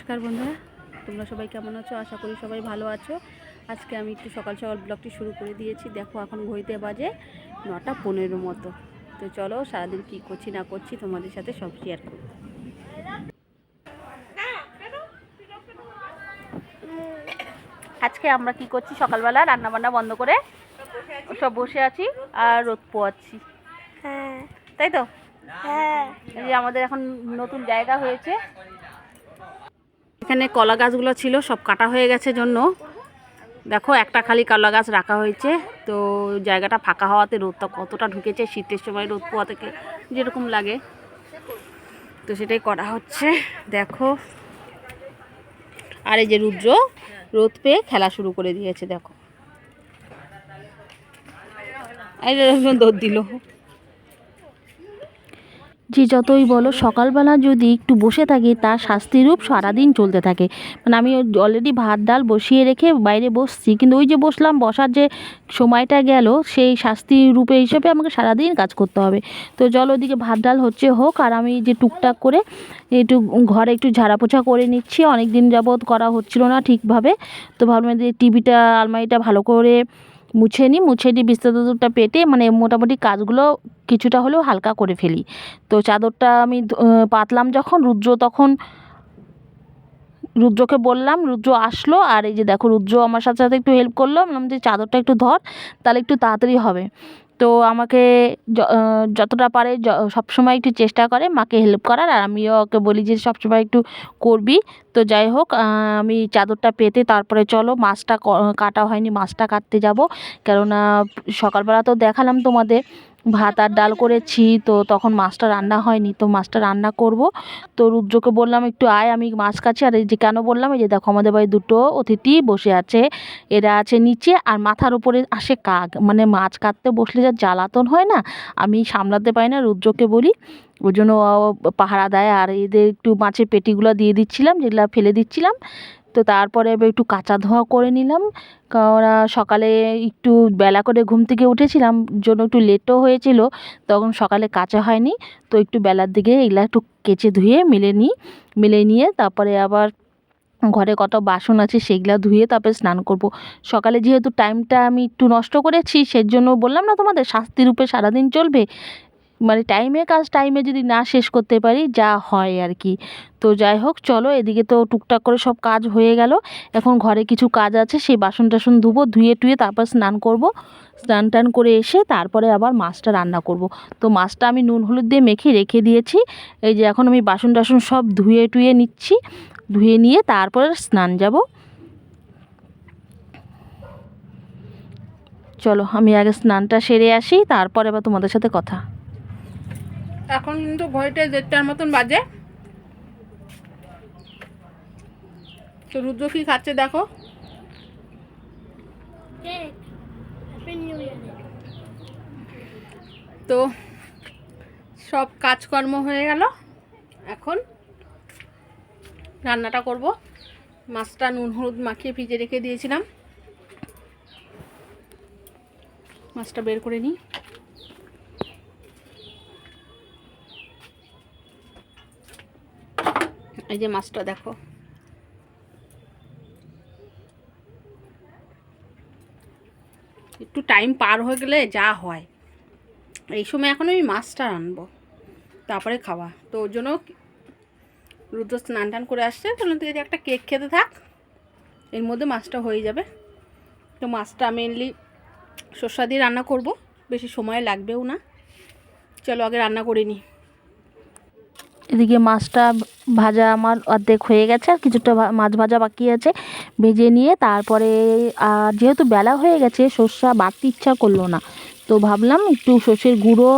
নমস্কার বন্ধুরা তোমরা সবাই কেমন আছো? আশা করি সবাই ভালো আছো। আজকে আমি একটু সকাল সকাল ব্লগটি শুরু করে দিয়েছি। দেখো এখন ঘড়িতে বাজে নটা পনেরো মতো। তো চলো সারাদিন কী করছি না করছি তোমাদের সাথে সব শেয়ার করব। আজকে আমরা কি করছি? সকালবেলা রান্না বান্না বন্ধ করে সব বসে আছি আর রোদ পোয়াচ্ছি। হ্যাঁ। তাই তো? হ্যাঁ। এই যে আমাদের এখন নতুন জায়গা হয়েছে। এখানে কলা গাছগুলো ছিল, সব কাটা হয়ে গেছে জন্য। দেখো, একটা খালি কলা গাছ রাখা হয়েছে। তো জায়গাটা ফাঁকা হওয়াতে রোদটা কতটা ঢুকেছে, শীতের সময় রোদ পোয়া থেকে যেরকম লাগে। তো সেটাই করা হচ্ছে। দেখো। আর এই যে রুদ্র, রোদ পেয়ে খেলা শুরু করে দিয়েছে, দেখো। একজন দৌড় দিল। যে যতই বলো, সকালবেলা যদি একটু বসে থাকি, তার শাস্তিরূপ সারাদিন চলতে থাকে। মানে আমি অলরেডি ভাত, ডাল বসিয়ে রেখে বাইরে বসছি, কিন্তু ওই যে বসলাম, বসার যে সময়টা গেল, সেই শাস্তি রূপে হিসেবে আমাকে সারাদিন কাজ করতে হবে। তো জল ওদিকে ভাত, ডাল হচ্ছে হোক, আর আমি যে টুকটাক করে একটু ঘরে একটু ঝাড়া পোছা করে নিচ্ছি। অনেক দিন যাবৎ করা হচ্ছিল না ঠিকভাবে। তো ভাবলাম যে টিভিটা আলমারিটা ভালো করে মুছে নিই মুছে নিই বিস্তারটা পেটে মানে মোটামুটি কাজগুলো কিছুটা হলেও হালকা করে ফেলি। তো চাদরটা আমি পাতলাম যখন, রুদ্র তখন রুদ্রকে বললাম, রুদ্র আসলো, আর এই যে দেখো রুদ্র আমার সাথে সাথে একটু হেল্প করল, বললাম যে চাদরটা একটু ধর, তাহলে একটু তাড়াতাড়ি হবে। তো আমাকে যতটা পারে য- সবসময় একটু চেষ্টা করে মাকে হেল্প করার, আর আমিও ওকে বলি যে সবসময় একটু করবি। তো যাই হোক আমি চাদরটা পেতে তারপরে চলো, মাছটা কাটা হয়নি, মাছটা কাটতে যাব। কেননা সকালবেলা তো দেখালাম তোমাদের, ভাত আর ডাল করেছি, তো তখন মাছটা রান্না হয়নি, তো মাছটা রান্না করব। তো রুদ্রকে বললাম, একটু আয়, আমি মাছ কাছি আর এই যে কেন বললাম, এই যে দেখো আমাদের বাড়ি দুটো অতিথি বসে আছে, এরা আছে নিচে, আর মাথার উপরে আসে কাক। মানে মাছ কাটতে বসলে যা জ্বালাতন হয় না, আমি সামলাতে পারি না, রুদ্রকে বলি। ওই জন্য পাহারা দেয় আর এদের একটু মাছের পেটিগুলো দিয়ে দিচ্ছিলাম, যেগুলো ফেলে দিচ্ছিলাম। তো তারপরে এবার একটু কাঁচা ধোয়া করে নিলাম। কারণ সকালে একটু বেলা করে ঘুম থেকে উঠেছিলাম, জন্য একটু লেটও হয়েছিল, তখন সকালে কাঁচা হয়নি। তো একটু বেলার দিকে এগুলা একটু কেচে ধুয়ে মেলে নিই, মেলে নিয়ে তারপরে আবার ঘরে কত বাসন আছে সেগুলো ধুয়ে তারপরে স্নান করব। সকালে যেহেতু টাইমটা আমি একটু নষ্ট করেছি, সেজন্য বললাম না তোমাদের শাস্তি রূপে সারাদিন চলবে। মানে টাইমে কাজ টাইমে যদি না শেষ করতে পারি, যা হয় আর কি। তো যাই হোক, চলো এদিকে তো টুকটাক করে সব কাজ হয়ে গেল। এখন ঘরে কিছু কাজ আছে, সেই বাসন টাসন ধুবো, ধুয়ে টুয়ে তারপর স্নান করব। স্নান টান করে এসে তারপরে আবার মাছটা রান্না করব। তো মাছটা আমি নুন হলুদ দিয়ে মেখে রেখে দিয়েছি। এই যে এখন আমি বাসন টাসন সব ধুয়ে টুয়ে নিচ্ছি। ধুয়ে নিয়ে তারপরে স্নান যাব। চলো, আমি আগে স্নানটা সেরে আসি, তারপরে আবার তোমাদের সাথে কথা। এখন কিন্তু ঘড়িতে দেড়টার মতন বাজে। তো রুদ্র কি খাচ্ছে দেখো। তো সব কাজকর্ম হয়ে গেল। এখন রান্নাটা করব। মাছটা নুন হলুদ মাখিয়ে ভিজে রেখে দিয়েছিলাম। মাছটা বের করে নিই। এই যে মাছটা দেখো। একটু টাইম পার হয়ে গেলে যা হয়। এই সময় এখন আমি মাছটা রানবো তারপরে খাওয়া। তো ওর জন্য রুদ্র স্নান টান করে আসছে তাহলে থেকে একটা কেক খেতে থাক, এর মধ্যে মাছটা হয়ে যাবে। তো মাছটা মেনলি সর্ষা দিয়ে রান্না করব, বেশি সময় লাগবেও না। চলো আগে রান্না করে নিই এদিকে মাছটা ভাজা আমার অর্ধেক হয়ে গেছে, আর কিছুটা মাছ ভাজা বাকি আছে। ভেজে নিয়ে তারপরে, আর যেহেতু বেলা হয়ে গেছে, সর্ষা বাড়তে ইচ্ছা করল না। তো ভাবলাম একটু সর্ষের গুঁড়ো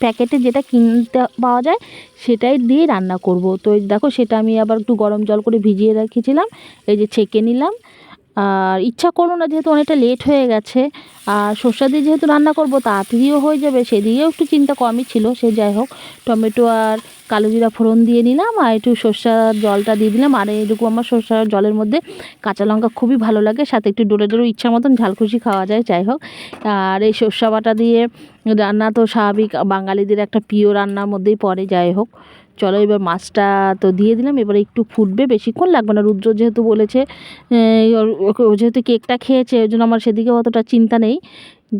প্যাকেটে যেটা কিনতে পাওয়া যায়, সেটাই দিয়ে রান্না করব। তো দেখো, সেটা আমি আবার একটু গরম জল করে ভিজিয়ে রেখেছিলাম। এই যে ছেঁকে নিলাম। আর ইচ্ছা করল না যেহেতু অনেকটা লেট হয়ে গেছে, আর সর্ষা দিয়ে যেহেতু রান্না করব তাড়াতাড়িও হয়ে যাবে সেদিকেও একটু চিন্তা কমই ছিল, সে যাই হোক, টমেটো আর কালো জিরা ফোড়ন দিয়ে নিলাম আর একটু সর্ষার জলটা দিয়ে দিলাম, আর এইটুকু আমার সর্ষার জলের মধ্যে কাঁচা লঙ্কা খুবই ভালো লাগে, সাথে একটু ডোরে ডোরে ইচ্ছা মতন ঝালখুশি খাওয়া যায়, যাই হোক। আর এই সর্ষা বাটা দিয়ে রান্না তো স্বাভাবিক, বাঙালিদের একটা প্রিয় রান্নার মধ্যেই পড়ে, যাই হোক। চলো এবার মাছটা তো দিয়ে দিলাম, এবারে একটু ফুটবে বেশিক্ষণ লাগবে না। রুদ্র যেহেতু বলেছে যেহেতু কেকটা খেয়েছে, ওই জন্য আমার সেদিকে অতটা চিন্তা নেই।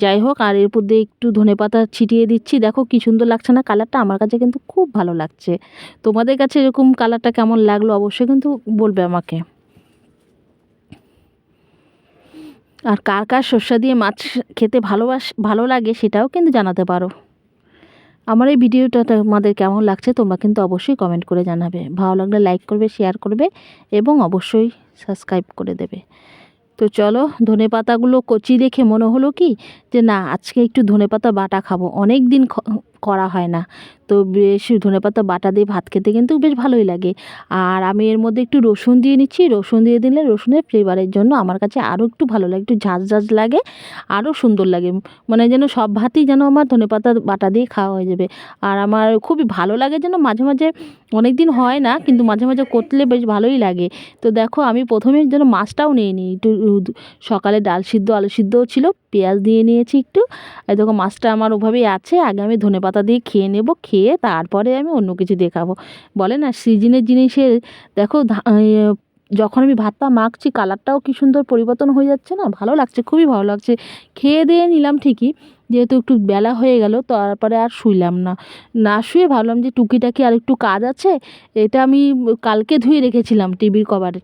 যাই হোক, আর এর দিয়ে একটু ধনেপাতা ছিটিয়ে দিচ্ছি। দেখো কি সুন্দর লাগছে না কালারটা, আমার কাছে কিন্তু খুব ভালো লাগছে। তোমাদের কাছে এরকম কালারটা কেমন লাগল অবশ্যই কিন্তু বলবে আমাকে। আর কার কার সর্ষা দিয়ে মাছ খেতে ভালোবাস, ভালো লাগে সেটাও কিন্তু জানাতে পারো। আমার এই ভিডিওটা তোমাদের কেমন লাগছে তোমরা কিন্তু অবশ্যই কমেন্ট করে জানাবে। ভালো লাগলে লাইক করবে শেয়ার করবে এবং অবশ্যই সাবস্ক্রাইব করে দেবে। তো চলো ধনে পাতাগুলো কচি দেখে মনে হলো কি যে না, আজকে একটু ধনে পাতা বাটা খাব। অনেক দিন করা হয় না। তো বেশ ধনে পাতা, বাটা দিয়ে ভাত খেতে কিন্তু বেশ ভালোই লাগে। আর আমি এর মধ্যে একটু রসুন দিয়ে নিচ্ছি। রসুন দিয়ে দিলে রসুনের ফ্লেভারের জন্য আমার কাছে আরও একটু ভালো লাগে, একটু ঝাঁঝ ঝাঁঝ লাগে আরও সুন্দর লাগে। মানে যেন সব ভাতই যেন আমার ধনে পাতা, বাটা দিয়ে খাওয়া হয়ে যাবে। আর আমার খুবই ভালো লাগে যেন মাঝে মাঝে অনেক দিন হয় না, কিন্তু মাঝে মাঝে করলে বেশ ভালোই লাগে। তো দেখো আমি প্রথমে যেন মাছটাও নিয়ে নিই। একটু সকালে ডাল সিদ্ধ, আলু সিদ্ধও ছিল পেঁয়াজ দিয়ে নিয়েছি একটু। এই দেখো মাছটা আমার ওভাবেই আছে, আগে আমি ধনে পাতা দিয়ে খেয়ে নেব, খেয়ে তারপরে আমি অন্য কিছু দিয়ে খাব। বলে না, সিজনের জিনিসের দেখো যখন আমি ভাতটা মাখছি, কালারটাও কি সুন্দর পরিবর্তন হয়ে যাচ্ছে না? ভালো লাগছে, খুবই ভালো লাগছে। খেয়ে দিয়ে নিলাম ঠিকই, যেহেতু একটু বেলা হয়ে গেল, তারপরে আর শুইলাম না। না শুয়ে ভাবলাম যে টুকিটাকি আর একটু কাজ আছে, এটা আমি কালকে ধুয়ে রেখেছিলাম টিভির কভার।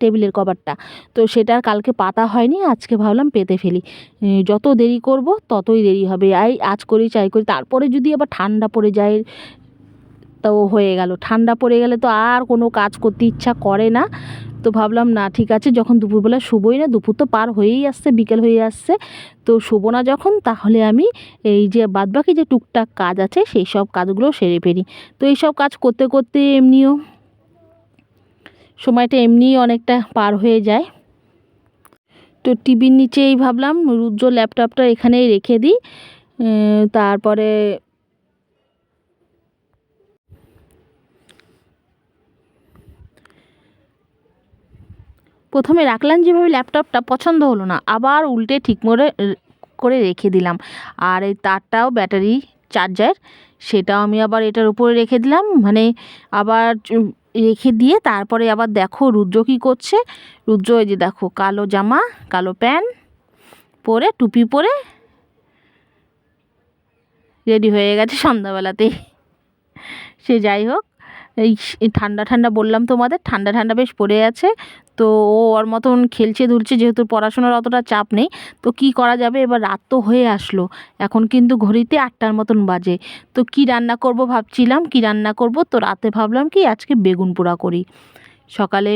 টেবিলের কভারটা। তো সেটা কালকে পাতা হয়নি, আজকে ভাবলাম পেতে ফেলি। যত দেরি করব ততই দেরি হবে। আই, আজ করি, চাই করি। তারপরে যদি আবার ঠান্ডা পড়ে যায়, তো হয়ে গেল। ঠান্ডা পড়ে গেলে তো আর কোনো কাজ করতে ইচ্ছা করে না। তো ভাবলাম, না, ঠিক আছে, যখন দুপুরবেলা শুবোই না, দুপুর তো পার হয়েই আসছে, বিকেল হয়ে আসছে, তো শুবো না যখন, তাহলে আমি এই যে বাদবাকি যে টুকটাক কাজ আছে, সেই সব কাজগুলো সেরে ফেলি। তো এই সব কাজ করতে করতে এমনিও সময়টা এমনিই অনেকটা পার হয়ে যায়। তো টিভির নিচেই ভাবলাম রুদ্র ল্যাপটপটা এখানেই রেখে দিই। তারপরে প্রথমে রাখলাম যেভাবে ল্যাপটপটা, পছন্দ হলো না। আবার উল্টে ঠিক করে করে রেখে দিলাম। আর এই তারটাও ব্যাটারি চার্জার, সেটাও আমি আবার এটার উপরে রেখে দিলাম। মানে আবার রেখে দিয়ে তারপরে আবার দেখো রুদ্র কী করছে। রুদ্র এই যে দেখো কালো জামা, কালো প্যান্ট পরে, টুপি পরে রেডি হয়ে গেছে সন্ধ্যাবেলাতেই। সে যাই হোক এই ঠান্ডা ঠান্ডা বললাম তোমাদের, ঠান্ডা ঠান্ডা বেশ পড়ে আছে। তো ও ওর মতন খেলছে দুলছে যেহেতু পড়াশোনার অতটা চাপ নেই। তো কি করা যাবে? এবার রাত তো হয়ে আসলো। এখন কিন্তু ঘড়িতে আটটার মতন বাজে। তো কি রান্না করব ভাবছিলাম, কি রান্না করব? তো রাতে ভাবলাম কি আজকে বেগুন পোড়া করি। সকালে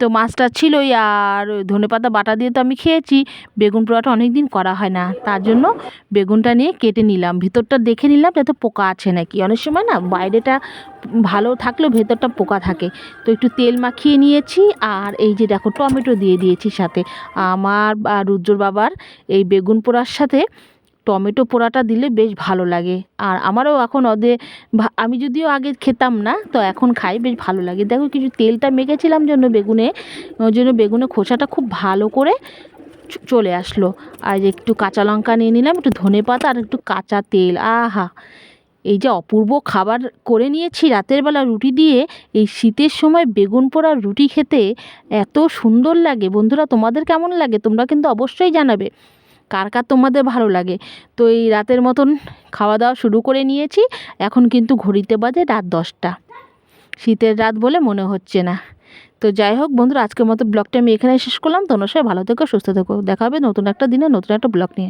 তো মাছটা ছিলই আর ধনেপাতা, বাটা দিয়ে তো আমি খেয়েছি। বেগুন পোড়াটা অনেক দিন করা হয় না। তার জন্য বেগুনটা নিয়ে কেটে নিলাম। ভিতরটা দেখে নিলাম যাতে পোকা আছে নাকি। অনেক সময় না বাইরেটা ভালো থাকলেও ভেতরটা পোকা থাকে। তো একটু তেল মাখিয়ে নিয়েছি আর এই যে দেখো টমেটো দিয়ে দিয়েছি সাথে। আমার বা রুদ্রর বাবার এই বেগুন পোড়ার সাথে টমেটো পোড়াটা দিলে বেশ ভালো লাগে। আর আমারও এখন ভা- আমি যদিও আগে খেতাম না, তো এখন খাই বেশ ভালো লাগে। দেখো কিছু তেলটা মেখেছিলাম জন্য বেগুনে, ওই জন্য বেগুনের খোসাটা খুব ভালো করে চলে আসলো। আর একটু কাঁচা লঙ্কা নিয়ে নিলাম, একটু ধনে পাতা আর একটু কাঁচা তেল। আহা! এই যে অপূর্ব খাবার করে নিয়েছি রাতের বেলা রুটি দিয়ে, এই শীতের সময় বেগুন পোড়া রুটি খেতে এত সুন্দর লাগে। বন্ধুরা, তোমাদের কেমন লাগে? তোমরা কিন্তু অবশ্যই জানাবে। কার কার তোমাদের ভালো লাগে? তো এই রাতের মতন খাওয়া দাওয়া শুরু করে নিয়েছি। এখন কিন্তু ঘড়িতে বাজে রাত দশটা। শীতের রাত বলে মনে হচ্ছে না। তো যাই হোক বন্ধুরা, আজকের মতো ব্লগটা আমি এখানে শেষ করলাম। তোমরা সবাই ভালো থেকো, সুস্থ থেকো। দেখা হবে নতুন একটা দিনে নতুন একটা ব্লগ নিয়ে।